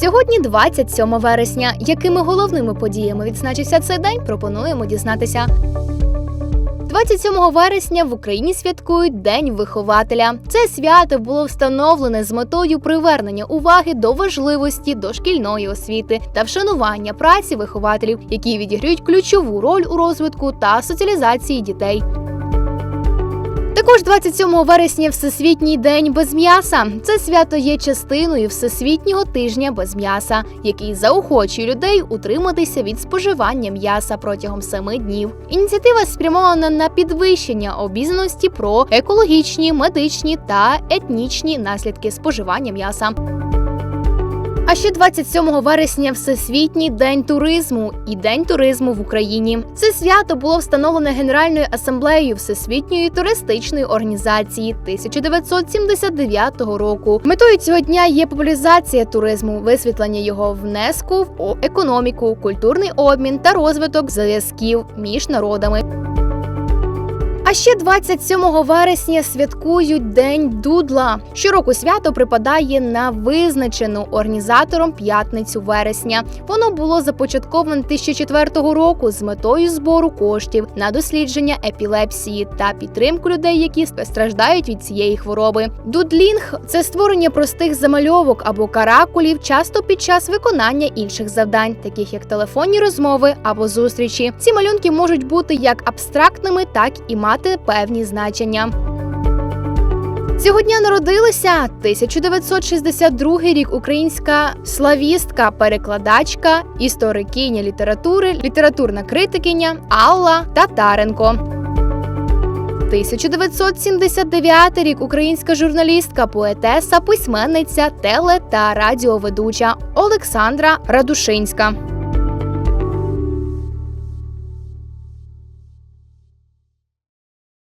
Сьогодні 27 вересня. Якими головними подіями відзначився цей день, пропонуємо дізнатися. 27 вересня в Україні святкують День вихователя. Це свято було встановлене з метою привернення уваги до важливості дошкільної освіти та вшанування праці вихователів, які відіграють ключову роль у розвитку та соціалізації дітей. Також 27 вересня Всесвітній день без м'яса. Це свято є частиною Всесвітнього тижня без м'яса, який заохочує людей утриматися від споживання м'яса протягом семи днів. Ініціатива спрямована на підвищення обізнаності про екологічні, медичні та етнічні наслідки споживання м'яса. А ще 27 вересня Всесвітній день туризму і День туризму в Україні. Це свято було встановлене Генеральною асамблеєю Всесвітньої туристичної організації 1979 року. Метою цього дня є популяризація туризму, висвітлення його внеску в економіку, культурний обмін та розвиток зв'язків між народами. А ще 27 вересня святкують День Дудла. Щороку свято припадає на визначену організатором п'ятницю вересня. Воно було започатковане 2004 року з метою збору коштів на дослідження епілепсії та підтримку людей, які страждають від цієї хвороби. Дудлінг це створення простих замальовок або каракулів, часто під час виконання інших завдань, таких як телефонні розмови або зустрічі. Ці малюнки можуть бути як абстрактними, так і мати певні значення. Цього дня народилася 1962 рік українська славістка, перекладачка, історикиня літератури, літературна критикиня Алла Татаренко. 1979 рік українська журналістка, поетеса, письменниця, теле та радіоведуча Олександра Радушинська.